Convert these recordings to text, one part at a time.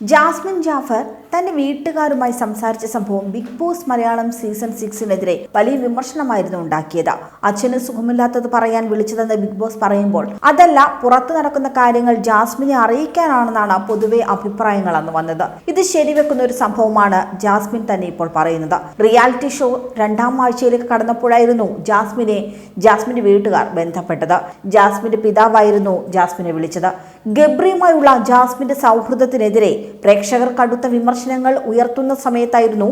Jasmine Jafar തന്റെ വീട്ടുകാരുമായി സംസാരിച്ച സംഭവം ബിഗ് ബോസ് മലയാളം സീസൺ സിക്സിനെതിരെ വലിയ വിമർശനമായിരുന്നു ഉണ്ടാക്കിയത്. അച്ഛന് സുഖമില്ലാത്തത് പറയാൻ വിളിച്ചതെന്ന് ബിഗ് ബോസ് പറയുമ്പോൾ അതല്ല പുറത്തു നടക്കുന്ന കാര്യങ്ങൾ ജാസ്മിനെ അറിയിക്കാനാണെന്നാണ് പൊതുവെ അഭിപ്രായങ്ങൾ അന്ന് വന്നത്. ഇത് ശരിവെക്കുന്ന ഒരു സംഭവമാണ് ജാസ്മിൻ തന്നെ ഇപ്പോൾ പറയുന്നത്. റിയാലിറ്റി ഷോ രണ്ടാം ആഴ്ചയിലേക്ക് കടന്നപ്പോഴായിരുന്നു ജാസ്മിനെ ജാസ്മിന്റെ വീട്ടുകാർ ബന്ധപ്പെട്ടത്. ജാസ്മിന്റെ പിതാവായിരുന്നു ജാസ്മിനെ വിളിച്ചത്. ഗബ്രിയുമായുള്ള ജാസ്മിന്റെ സൗഹൃദത്തിനെതിരെ പ്രേക്ഷകർ കടുത്ത വിമർശനങ്ങൾ ഉയർത്തുന്ന സമയത്തായിരുന്നു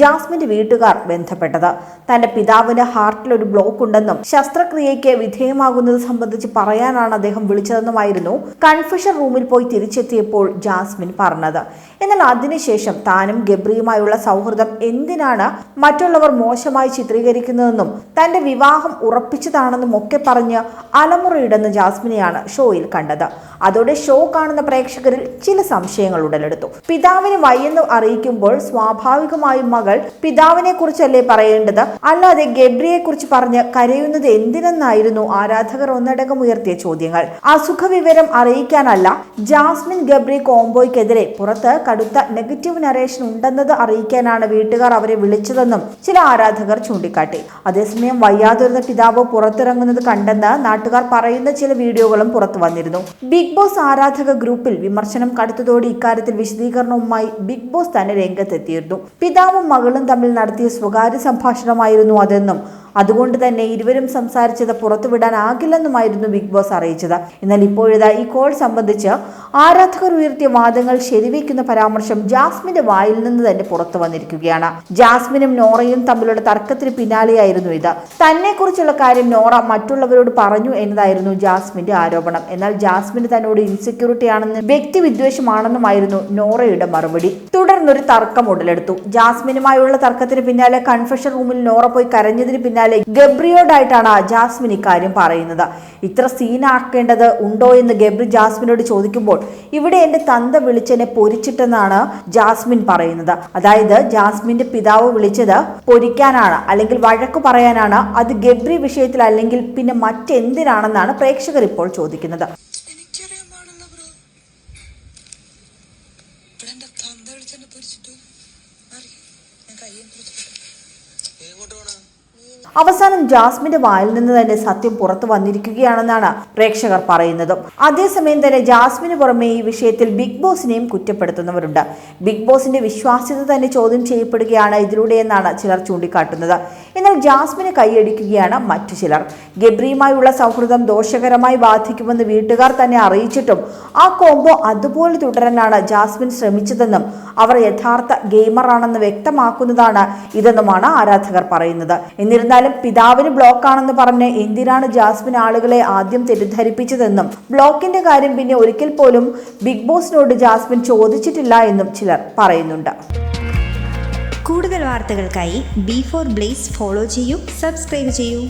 ജാസ്മിന്റെ വീട്ടുകാർ ബന്ധപ്പെട്ടത്. തന്റെ പിതാവിന് ഹാർട്ടിൽ ഒരു ബ്ലോക്ക് ഉണ്ടെന്നും ശസ്ത്രക്രിയയ്ക്ക് വിധേയമാകുന്നത് സംബന്ധിച്ച് പറയാനാണ് അദ്ദേഹം വിളിച്ചതെന്നുമായിരുന്നു കൺഫ്യൂഷൻ റൂമിൽ പോയി തിരിച്ചെത്തിയപ്പോൾ ജാസ്മിൻ പറഞ്ഞത്. എന്നാൽ അതിനുശേഷം താനും ഗബ്രിയുമായുള്ള സൗഹൃദം എന്തിനാണ് മറ്റുള്ളവർ മോശമായി ചിത്രീകരിക്കുന്നതെന്നും തന്റെ വിവാഹം ഉറപ്പിച്ചതാണെന്നും ഒക്കെ പറഞ്ഞ് അലമുറയിടുന്ന ജാസ്മിനെയാണ് ഷോയിൽ കണ്ടത്. അതോടെ ഷോ കാണുന്ന പ്രേക്ഷകരിൽ ചില സംശയങ്ങൾ ഉടലെടുത്തു പിതാവിന് വയ്യെന്ന് അറിയിക്കുമ്പോൾ സ്വാഭാവികമായും മകൾ പിതാവിനെ കുറിച്ചല്ലേ പറയേണ്ടത്? അല്ലാതെ ഗബ്രിയെ കുറിച്ച് പറഞ്ഞ് കരയുന്നത് എന്തിനെന്നായിരുന്നു ആരാധകർ ഒന്നടങ്കം ഉയർത്തിയ ചോദ്യങ്ങൾ. അസുഖ വിവരം അറിയിക്കാനല്ല ജാസ്മിൻ ഗബ്രി കോംബോയ്ക്കെതിരെ പുറത്ത് കടുത്ത നെഗറ്റീവ് നറേഷൻ ഉണ്ടെന്നത് അറിയിക്കാനാണ് വീട്ടുകാർ അവരെ വിളിച്ചതെന്നും ചില ആരാധകർ ചൂണ്ടിക്കാട്ടി. അതേസമയം വയ്യാതിരുന്ന പിതാവ് പുറത്തിറങ്ങുന്നത് കണ്ടെന്ന് നാട്ടുകാർ പറയുന്ന ചില വീഡിയോകളും പുറത്തു വന്നിരുന്നു. ബിഗ് ബോസ് ആരാധക ഗ്രൂപ്പിൽ വിമർശനം കടുത്തതോടെ ഇക്കാര്യത്തിൽ വിശദീകരണവുമായി ബിഗ് ബോസ് തന്നെ രംഗത്തെത്തിയിരുന്നു. പിതാവും മകളും തമ്മിൽ നടത്തിയ സ്വകാര്യ സംഭാഷണമായിരുന്നു അതെന്നും അതുകൊണ്ട് തന്നെ ഇരുവരും സംസാരിച്ചത് പുറത്തുവിടാനാകില്ലെന്നുമായിരുന്നു ബിഗ് ബോസ് അറിയിച്ചത്. എന്നാൽ ഇപ്പോഴിതാ ഈ കോൾ സംബന്ധിച്ച് ആരാധകർ ഉയർത്തിയ വാദങ്ങൾ ശരിവയ്ക്കുന്ന പരാമർശം ജാസ്മിന്റെ വായിൽ നിന്ന് തന്നെ പുറത്തു വന്നിരിക്കുകയാണ്. ജാസ്മിനും നോറയും തമ്മിലുള്ള തർക്കത്തിന് പിന്നാലെയായിരുന്നു ഇത്. തന്നെ കുറിച്ചുള്ള കാര്യം നോറ മറ്റുള്ളവരോട് പറഞ്ഞു എന്നതായിരുന്നു ജാസ്മിന്റെ ആരോപണം. എന്നാൽ ജാസ്മിന് തന്നോട് ഇൻസെക്യൂരിറ്റി ആണെന്ന് വ്യക്തി വിദ്വേഷമാണെന്നുമായിരുന്നു നോറയുടെ മറുപടി. തുടർന്നൊരു തർക്കം ഉടലെടുത്തു. ജാസ്മിനുമായുള്ള തർക്കത്തിന് പിന്നാലെ കൺഫെഷൻ റൂമിൽ നോറ പോയി കരഞ്ഞതിന് പിന്നാലെ ഗബ്രിയോടായിട്ടാണ് ജാസ്മിൻ ഇക്കാര്യം പറയുന്നത്. ഇത്ര സീനാക്കേണ്ടത് ഉണ്ടോ എന്ന് ഗബ്രി ജാസ്മിനോട് ചോദിക്കുമ്പോൾ ഇവിടെ എന്റെ തന്ത വിളിച്ചെന്നെ പൊരിച്ചിട്ടെന്നാണ് ജാസ്മിൻ പറയുന്നത്. അതായത് ജാസ്മിന്റെ പിതാവ് വിളിച്ചത് പൊരിക്കാനാണ് അല്ലെങ്കിൽ വഴക്ക് പറയാനാണ്. അത് ഗബ്രി വിഷയത്തിൽ അല്ലെങ്കിൽ പിന്നെ മറ്റെന്തിനാണെന്നാണ് പ്രേക്ഷകർ ഇപ്പോൾ ചോദിക്കുന്നത്. പൊരിച്ചിട്ടു. മാറി ഞാൻ കയ്യും എങ്ങോട്ട് പോണ? അവസാനം ജാസ്മിന്റെ വായിൽ നിന്ന് തന്നെ സത്യം പുറത്തു വന്നിരിക്കുകയാണെന്നാണ് പ്രേക്ഷകർ പറയുന്നത്. അതേസമയം തന്നെ ജാസ്മിന് പുറമെ ഈ വിഷയത്തിൽ ബിഗ് ബോസിനെയും കുറ്റപ്പെടുത്തുന്നവരുണ്ട്. ബിഗ് ബോസിന്റെ വിശ്വാസ്യത തന്നെ ചോദ്യം ചെയ്യപ്പെടുകയാണ് ഇതിലൂടെയെന്നാണ് ചിലർ ചൂണ്ടിക്കാട്ടുന്നത്. എന്നാൽ ജാസ്മിന് കൈയടിക്കുകയാണ് മറ്റു ചിലർ. ഗബ്രിയുമായുള്ള സൗഹൃദം ദോഷകരമായി ബാധിക്കുമെന്ന് വീട്ടുകാർ തന്നെ അറിയിച്ചിട്ടും ആ കോംബോ അതുപോലെ തുടരാനാണ് ജാസ്മിൻ ശ്രമിച്ചതെന്നും അവർ യഥാർത്ഥ ഗെയിമറാണെന്ന് വ്യക്തമാക്കുന്നതാണ് ഇതെന്നുമാണ് ആരാധകർ പറയുന്നത്. എന്നിരുന്നാലും പിതാവിന് ബ്ലോക്ക് ആണെന്ന് പറഞ്ഞ് എന്തിനാണ് ജാസ്മിൻ ആളുകളെ ആദ്യം തെറ്റിദ്ധരിപ്പിച്ചതെന്നും ബ്ലോക്കിന്റെ കാര്യം പിന്നെ ഒരിക്കൽ പോലും ബിഗ് ബോസിനോട് ജാസ്മിൻ ചോദിച്ചിട്ടില്ല എന്നും ചിലർ പറയുന്നുണ്ട്. കൂടുതൽ വാർത്തകൾക്കായി ബി ഫോർ ബ്ലേസ് ഫോളോ ചെയ്യൂ സബ്സ്ക്രൈബ് ചെയ്യൂ.